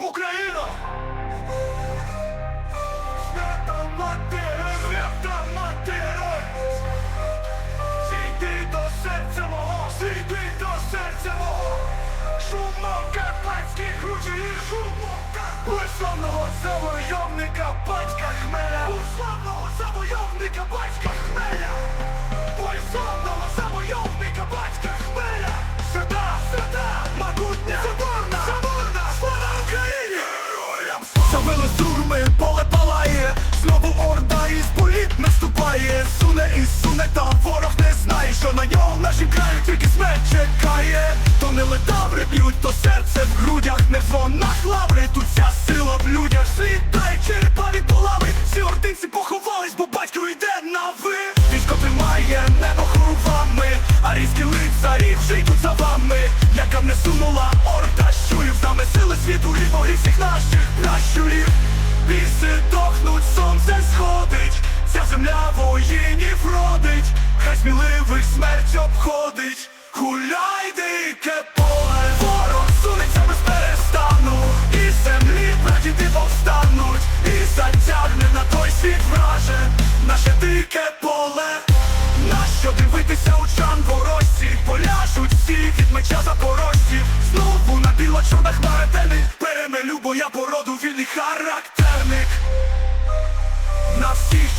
Україна! Свята матері, свята матері! Зійди до серця мого, зійди до серця мого! Шумом карпатських ручей, шумом Славного завойовника батька Хмеля! Славного завойовника батька що на нього в нашім краї тільки смерть чекає. То не летаври б'ють, то серце в грудях, не в дзвонах лаври, тут вся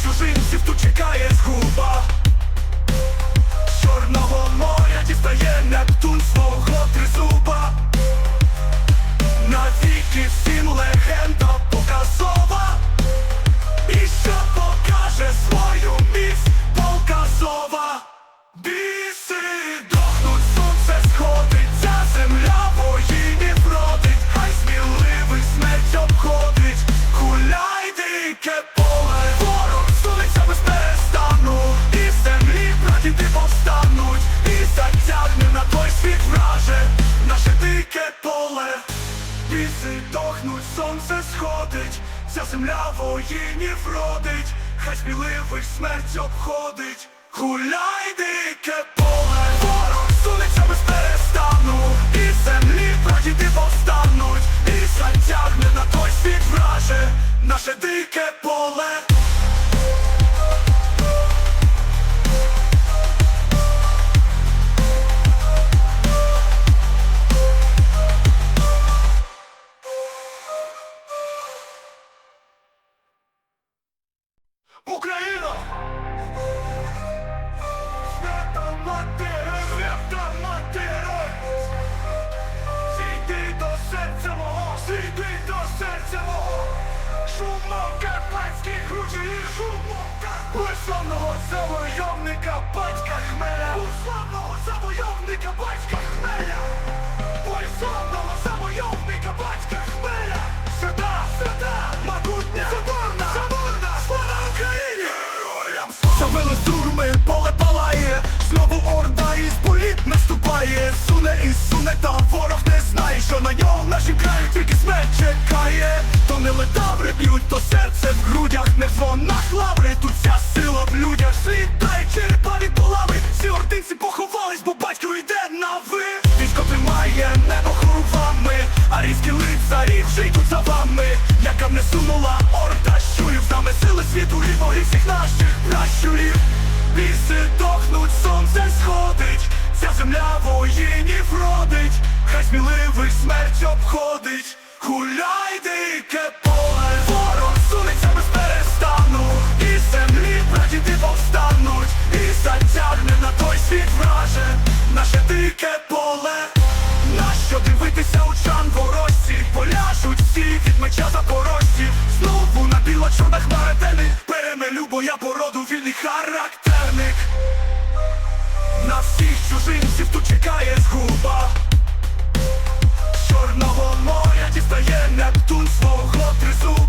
чужинців тут чекає згуба. З Чорного моря дістає Нептун родить, хай сміливих смерть обходить, гуляй дике поле, ворог сунеться без перестану, і землі прадіди повстануть, і затягне на той світ враже, наше дике поле. Шумом завойовника батька Хмеля! У славного завойовника батька Хмеля! Ой, завойовника батька Хмеля! Свята, свята, могутня, соборна, соборна, слава Україні! Героям Завели сурми, поле палає, знову орда із політ наступає, суне і суне, та ворог що на нього в нашім краї тільки смерть чекає. То не летаври б'ють, то серце в грудях, не в дзвонах лаври, тут вся сила в людях, злітає черепа від булави, всі ординці поховались, бо батько йде на ви. Військо тримає небо хрувами, а різкі лицарі вже йдуть за вами. Яка не сунула орда щурів, з нами сили світу і всіх наших пращурів. Сміливих смерть обходить, гуляй дике поле, ворог сунеться без перестану, і землі прадіди повстануть, і затягне на той світ враже, наше дике поле. Нащо дивитися у чан ворожці, поляжуть всі від меча запорожців, знову на біло-чорна хмара тени, перемелю, бо я породу вільний характерник. На всіх чужинців тут чекає згуба. Чорного моря дістає Нептун свого тризу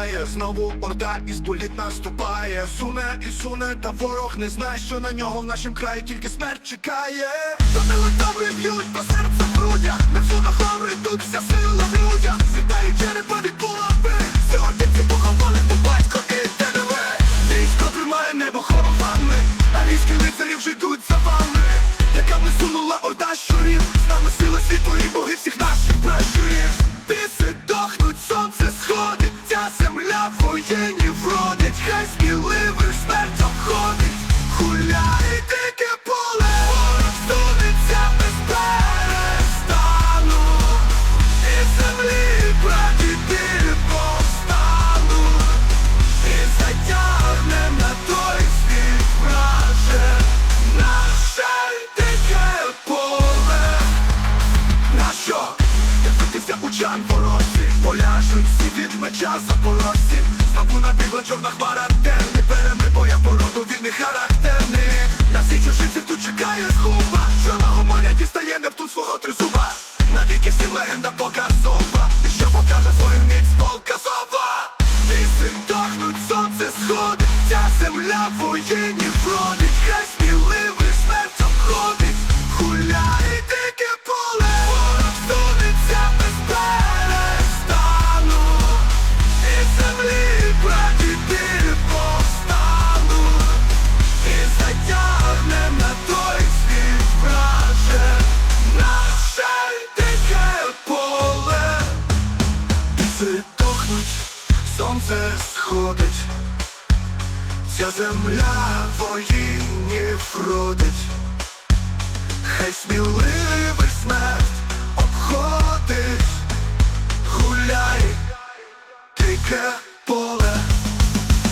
Палає, знову орда із боліт наступає. Суне і суне, та ворог не знає, що на нього в нашім краї тільки смерть чекає. До мелодами б'ють по серцю в грудях, не всюди хори, тут вся сила в людях. Світають черепа від булави, сьогодні ці поховали по батько і ТНВ. Військо тримає небо хоровами, а військи лицарі вже йдуть за вами. Яка не сунула орда щурів, з нами сила світу і боги всіх наших пращурів. Сміливий смерть обходить. Гуляй, дике поле.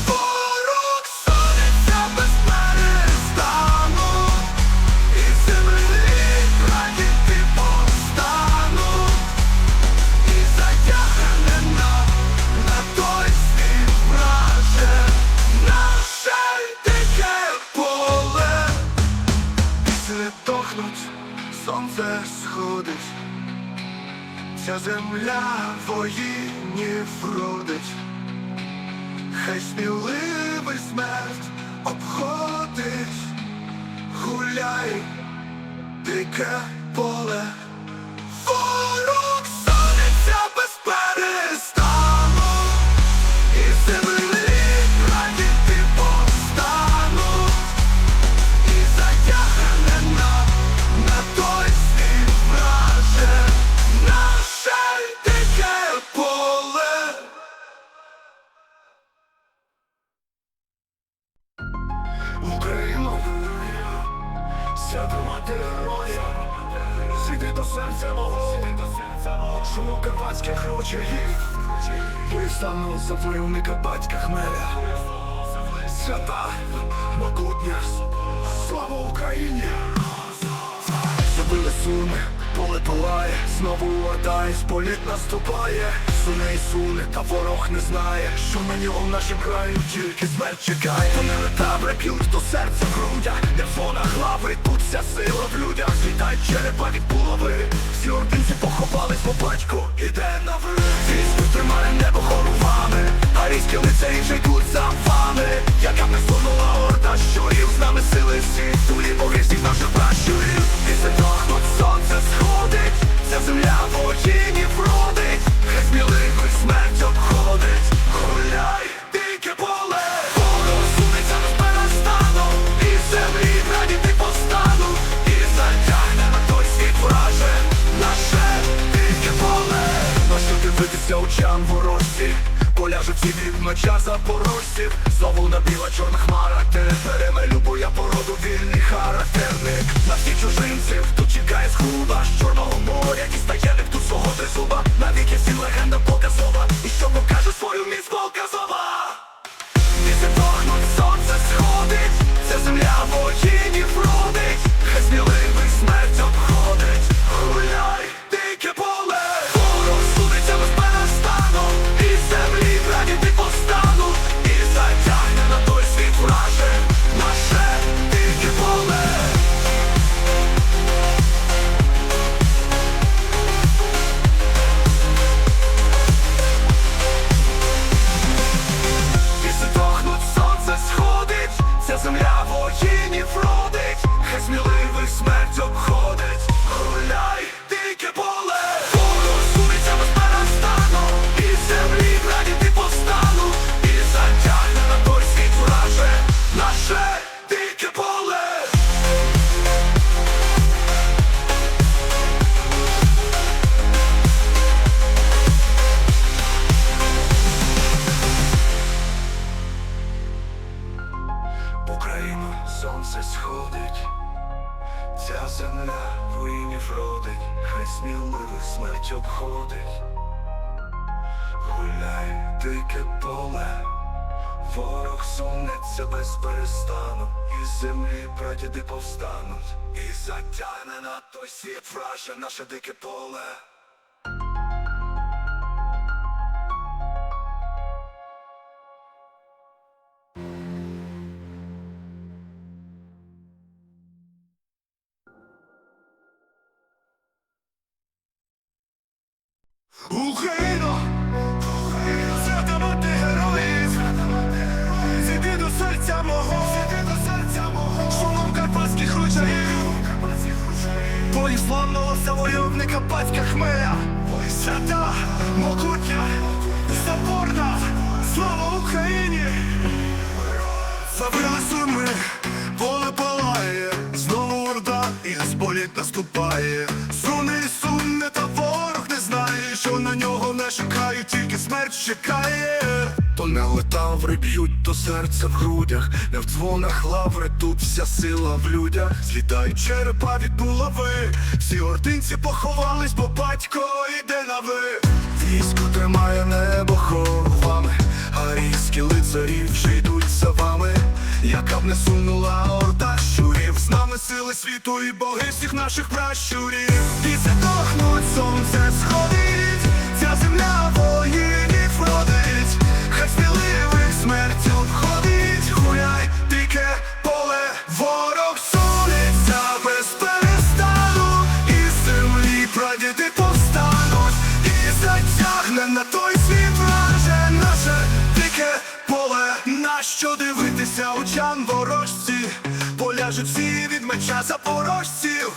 Ворог сонеться без перестану І землі прадіди повстануть І затягне на, той світ враже. Наше дике поле. Дохнуть, сонце сходить. Ця земля воїнів родить. Хай сміливий смерть обходить. Гуляй, дике поле сяду мати героя. Сиди до серця мого. Шуму карпатських ручаїв Пристану за войовника батька хмеля. Свята, могутня, слава Україні! Забили суми, поле палає, знову орда із політ наступає, суне і суне, та ворог не знає, що на нього в нашім краю тільки смерть чекає. Вони табри п'ють до серця в грудях, де фона глави, тут вся сила в людях, злітають черепа від булави, всі ординці поховались, бо батько іде на ви. Військо тримає небо хоровами, а різкі лицеї вже йдуть за вами. Яка не слонула орда щурів, з нами сили всі, тулі боги Україно, свята мати героїв, зійди до серця мого, шумом карпатських ручаїв, полі славного завойовника батька Хмеля, свята, могутня, соборна, слава Україні! Завразу ми, поле палає, знову орда і зболіть наступає. Суне на нього тільки смерть чекає. То не летаври б'ють, то серце в грудях, не в дзвонах лаври, тут вся сила в людях. Злітають черепа від булави, всі ординці поховались, бо батько йде на ви. Військо тримає небо хоровами, арійські лицарі вже йдуть за вами. Яка б не сунула орда щурів З нами сили світу і боги всіх наших пращурів І задохнуть сонце сходить земля воїнів родить Хай сміливих дике поле Ворог сунеться без перестану І землі прадіди повстануть І затягне на той світ враже Наше дике поле. Нащо дивитися очам ворожці? Поляжуть всі від меча запорожців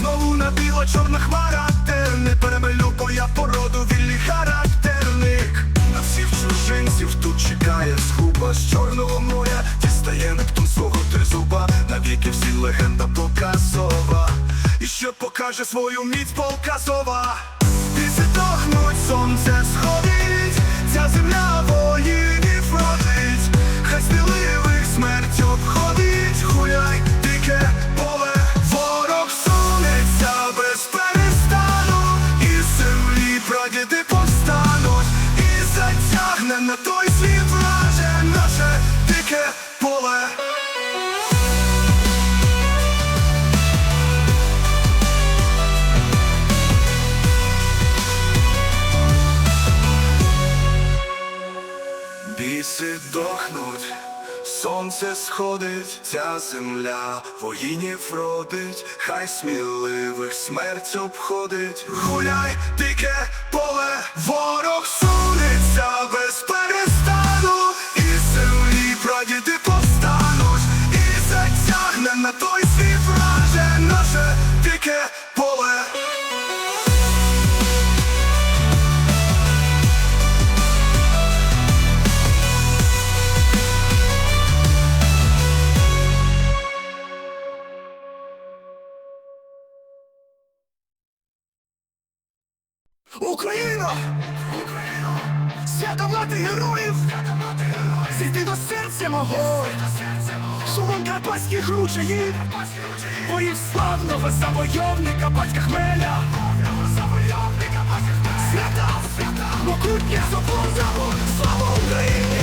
Знову набіла чорна хмара Терни перемелю, бо я породу вільний характерник. На всіх чужинців тут чекає згуба З чорного моря. Дістає Нептун свого тризуба Навіки всі легенда показова. І що покаже свою міць показова І задохнуть сонце Біси дохнуть, сонце сходить, ця земля воїнів родить, хай сміливих смерть обходить. Гуляй, дике поле, ворог сунеться без перестану, мати героїв, зійди до серця мого, шумом карпатських ручаїв, боїв славного завойовника батька Хмеля. Свята, могутня соборна, слава Україні,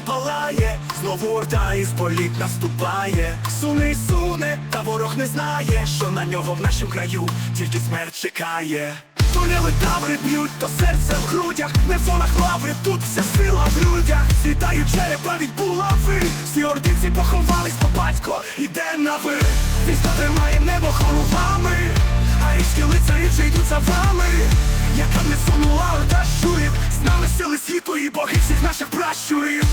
поле палає, знову орда із боліт наступає. Суне й суне, та ворог не знає, що на нього в нашому краю тільки смерть чекає. Туняли таври б'ють, то серце в грудях, не в зонах лаври, тут вся сила в людях. Світають черепа від булави, всі ординці поховались, бо батько іде на ви. Військо тримає небо хоровами, а річки лицарі вже йдуть за вами. Яка не сунула орда щурів З нами сили світу і боги всіх наших пращурів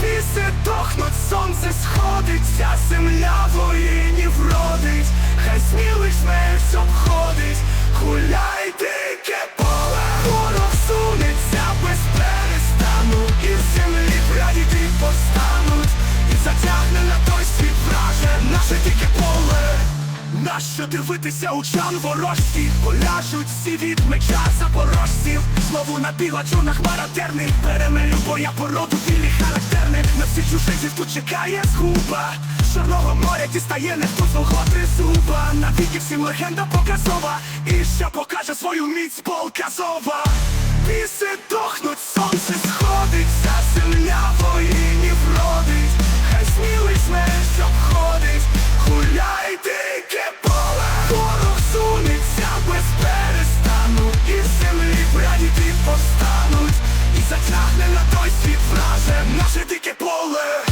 Піси дохнуть, сонце сходиться, земля воїнів родить, хай смілих смерть обходить, гуляй дике поле, ворог сунеться без перестану, і з землі прадіди повстануть, і затягне на той світ враже. Наше дике поле. Нащо дивитися у чан ворожці? Поляжуть всі від меча запорожців. Знову набігла чорна хмара терни Перемелю боя породу білі характерних. На всіх чужинців тут чекає згуба. Чорного моря дістає не хто свого зуба Навіки всім легенда показова. І ще покаже свою міць полказова Піси дохнуть, сонце сходиться Земля воїнів родить. Хай смілий смерть обходить Гуляй дике поле Ворог сунеться без перестану. І з землі прадіди повстануть І затягне на той світ враже Наше дике поле.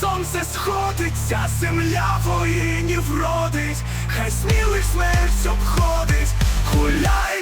Сонце сходиться, земля воїнів родить, хай смілих смерть обходить, гуляй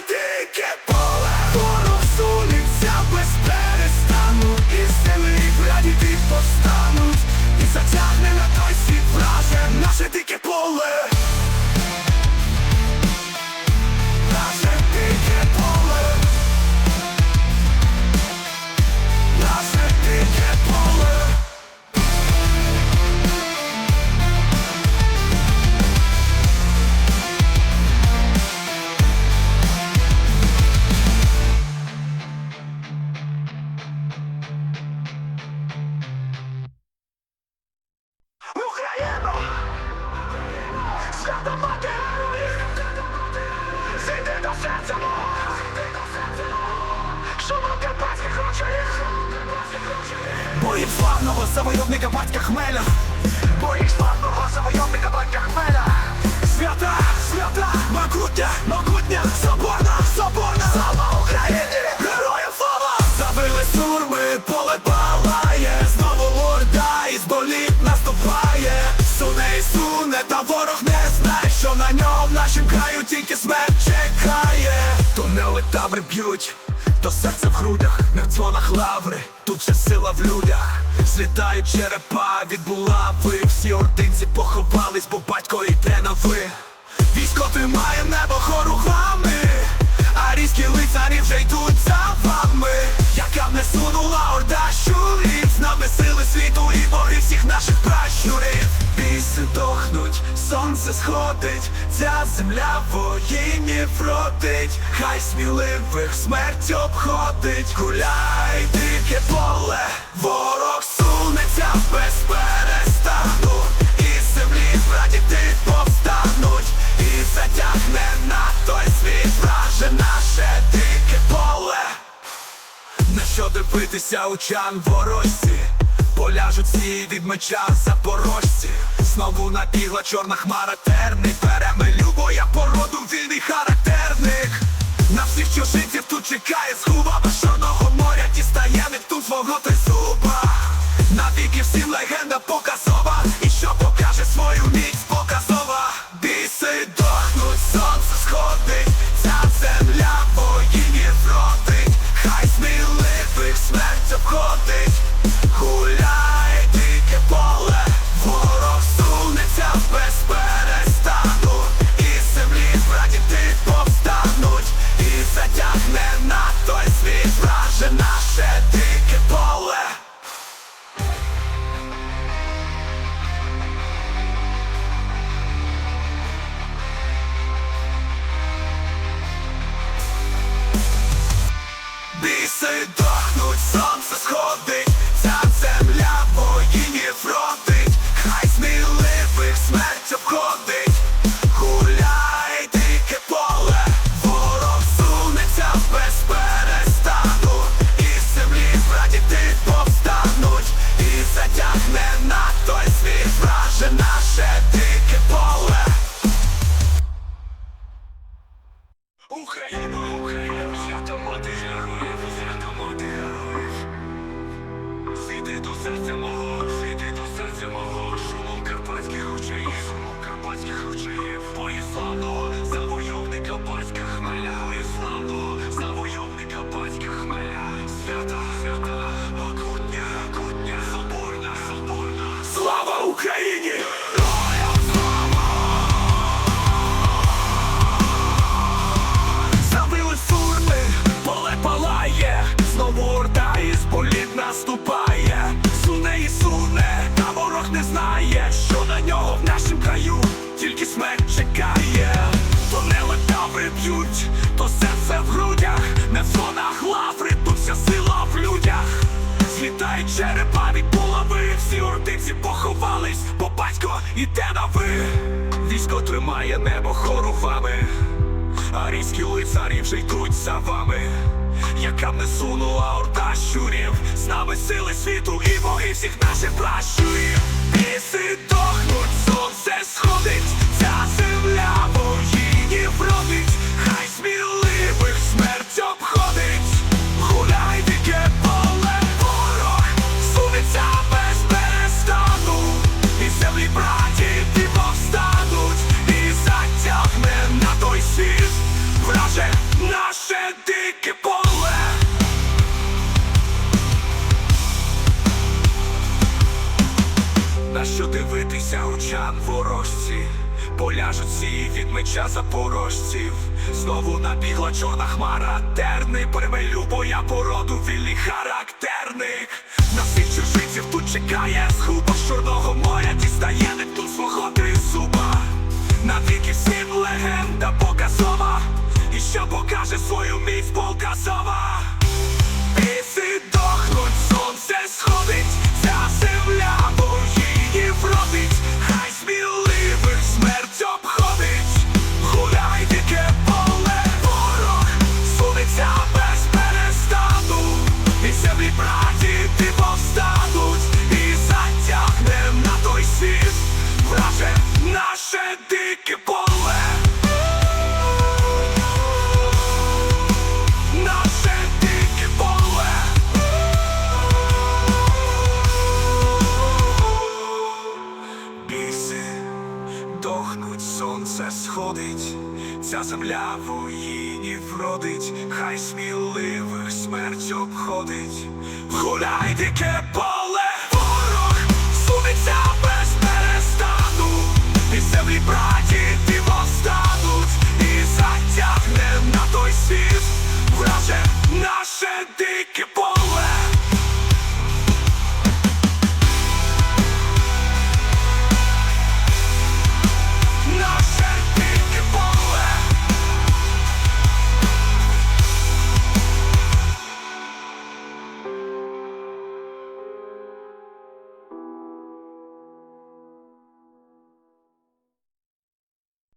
Боїв славного завойовника батька Хмеля! Боїв славного завойовника батька Хмеля! Свята, свята, могутня, могутня, соборна, соборна! Слава Україні! Героям слава! Забили сурми, поле палає, знову орда із боліт наступає. Суне і суне, та ворог не знає, що на нього в нашім краю тільки смерть чекає. Тунели таври б'ють, то серце в грудях, не в дзвонах лаври, тут же сила в людях. Злітають черепа від булави, всі ординці поховались, бо батько йде на ви. Військо тримає небо хоругвами, а різкі лицарі вже йдуть за вами. Сонце сходить, ця земля воїнів родить, хай сміливих смерть обходить, гуляй дике поле, ворог сунеться без перестану, і землі прадіди повстануть, і затягне на той світ враже наше дике поле. На що дивитися очам ворожці Поляжуть всі від меча запорожці. Знову набігла чорна хмара терник Перемелю я породу вільний характерник. На всіх чужинців тут чекає згуба Без чорного моря дістає Нептун свого тризуба Навіки всім легенда Україні! Завили сурми, поле палає, знову орда із боліт наступає, суне і суне, та ворог не знає, що на нього в нашім краю тільки смерть чекає, то не летави б'ють, то серце в грудях, не в зонах лаври, Черепа від булави, всі ординці поховались, бо батько іде на ви. Військо тримає небо хоровами. Арійські лицарі вже йдуть за вами, яка б не сунула орда щурів, з нами сили світу і боги всіх наших пращурів. Біси меча запорожців. Знову набігла чорна хмара, терни, перевелю боя породу, вільний характерник. На всіх чужинців тут чекає згуба з чорного моря, дістає Нептун свого тризуба. Навіки всім легенда показова, і що покаже свою міць показова. сонце сходить, ця земля воїнів родить, хай сміливих смерть обходить, гуляй, дике поле, ворог, сунеться без перестану, і землі браті тим остануть, і затягне на той світ.